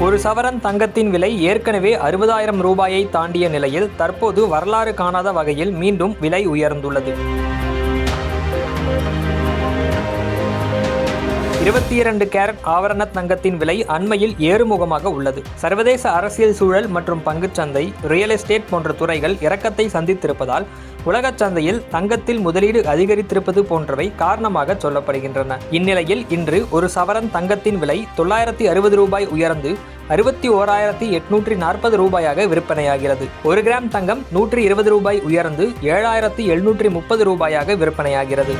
ஒரு சவரன் தங்கத்தின் விலை ஏற்கனவே அறுபதாயிரம் ரூபாயை தாண்டிய நிலையில் தற்போது வரலாறு காணாத வகையில் மீண்டும் விலை உயர்ந்துள்ளது. இருபத்தி இரண்டு கேரட் ஆவரண தங்கத்தின் விலை அண்மையில் ஏறுமுகமாக உள்ளது. சர்வதேச அரசியல் சூழல் மற்றும் பங்குச்சந்தை ரியல் எஸ்டேட் போன்ற துறைகள் இறக்கத்தை சந்தித்திருப்பதால் உலகச் சந்தையில் தங்கத்தில் முதலீடு அதிகரித்திருப்பது போன்றவை காரணமாக சொல்லப்படுகின்றன. இந்நிலையில் இன்று ஒரு சவரன் தங்கத்தின் விலை தொள்ளாயிரத்தி அறுபது ரூபாய் உயர்ந்து அறுபத்தி ஓராயிரத்தி எட்நூற்றி நாற்பது ரூபாயாக விற்பனையாகிறது. ஒரு கிராம் தங்கம் நூற்றி இருபது ரூபாய் உயர்ந்து ஏழாயிரத்தி எழுநூற்றி முப்பது ரூபாயாக விற்பனையாகிறது.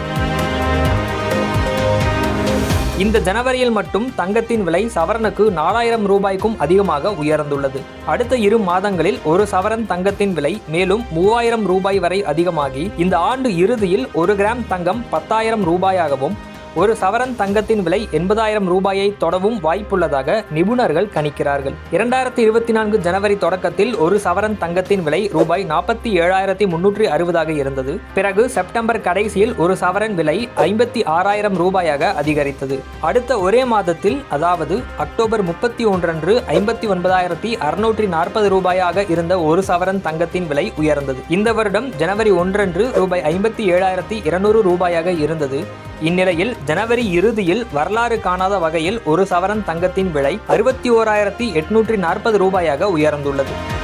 இந்த ஜனவரியில் மட்டும் தங்கத்தின் விலை சவரனுக்கு நாலாயிரம் ரூபாய்க்கும் அதிகமாக உயர்ந்துள்ளது. அடுத்த இரு மாதங்களில் ஒரு சவரன் தங்கத்தின் விலை மேலும் மூவாயிரம் ரூபாய் வரை அதிகமாகி இந்த ஆண்டு இறுதியில் ஒரு கிராம் தங்கம் பத்தாயிரம் ரூபாயாகவும் ஒரு சவரன் தங்கத்தின் விலை எண்பதாயிரம் ரூபாயை தொடவும் வாய்ப்புள்ளதாக நிபுணர்கள் கணிக்கிறார்கள். இரண்டாயிரத்தி இருபத்தி நான்கு ஜனவரி தொடக்கத்தில் ஒரு சவரன் தங்கத்தின் விலை ரூபாய் நாற்பத்தி ஏழாயிரத்தி முன்னூற்றி அறுபதாக இருந்தது. பிறகு செப்டம்பர் கடைசியில் ஒரு சவரன் விலை ஐம்பத்தி ஆறாயிரம் ரூபாயாக அதிகரித்தது. அடுத்த ஒரே மாதத்தில் அதாவது அக்டோபர் முப்பத்தி ஒன்றன்று ஐம்பத்தி ஒன்பதாயிரத்தி அறுநூற்றி நாற்பது ரூபாயாக இருந்த ஒரு சவரன் தங்கத்தின் விலை உயர்ந்தது. இந்த வருடம் ஜனவரி ஒன்றன்று ரூபாய் ஐம்பத்தி ஏழாயிரத்தி இருநூறு ரூபாயாக இருந்தது. இந்நிலையில் ஜனவரி இறுதியில் வரலாறு காணாத வகையில் ஒரு சவரன் தங்கத்தின் விலை அறுபத்தி ஓராயிரத்தி எட்நூற்றி நாற்பது ரூபாயாக உயர்ந்துள்ளது.